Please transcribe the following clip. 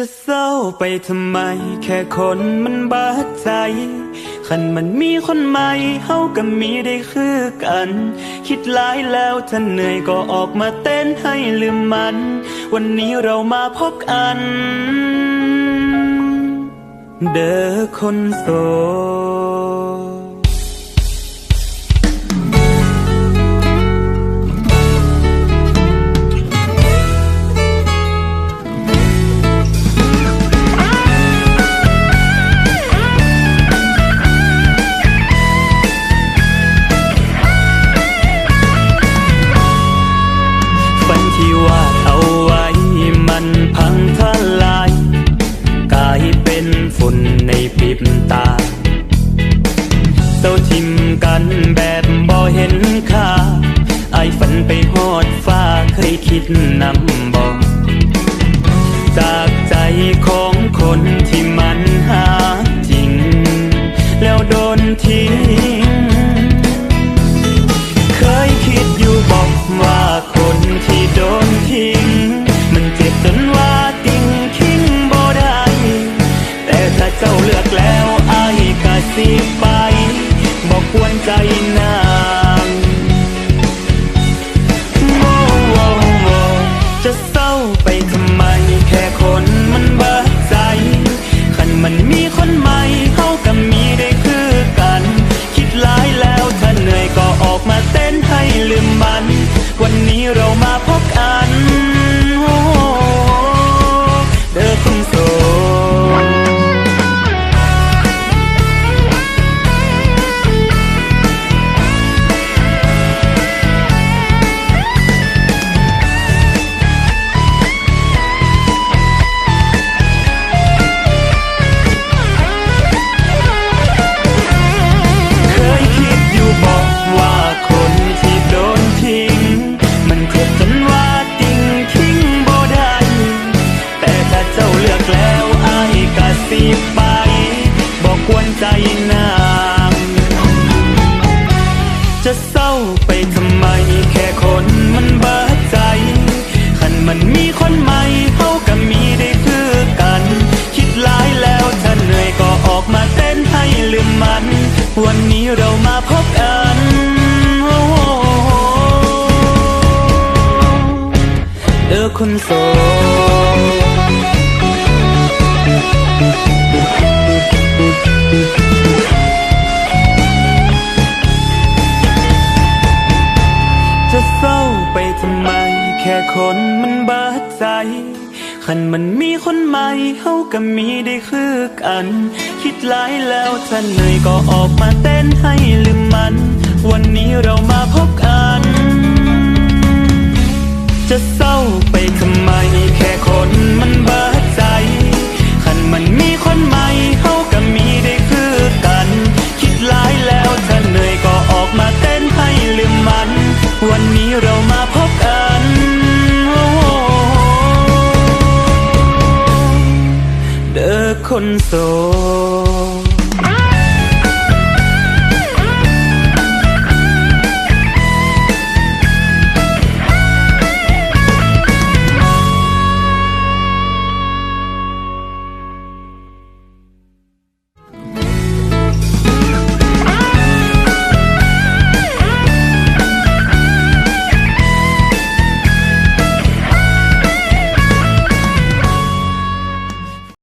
จะเศร้าไปทำไม แค่คนมันบาดใจคันมันมีคนใหม่เฮาก็มีได้คือกัน คิดหลายแล้วถ้าเหนื่อยก็ออกมาเต้นให้ลืมมัน วันนี้เรามาพบกัน เด้อคนโสด กันแบบบ่เห็นค่าไอฝันไปหอดฟ้าเคยคิดนำบอก ใจนางโมโวโวจะเศร้าไปทำไม แค่คนมันเบิดใจคันมันมีคนใหม่เขาก็มีได้คือกัน คิดหลายแล้วถ้าเหนื่อยก็ออกมาเต้นให้ลืมมัน วันนี้เรามา ไป บอกกวนใจนาง จะเศร้าไปทำไม แค่คนมันเบิดใจคันมันมีคนใหม่เขาก็มีได้คือกัน คิดหลายแล้วถ้าเหนื่อยก็ออกมาเต้นให้ลืมมัน วันนี้เรามาพบกันเออคนโสด ค่คนมันบาดใจคันมันมีคนใหม่เขาก็มีได้คือกัน คิดหลายแล้วท่าเหนื่อยก็ออกมาเต้นให้ลืมมัน วันนี้เรามา คนโสด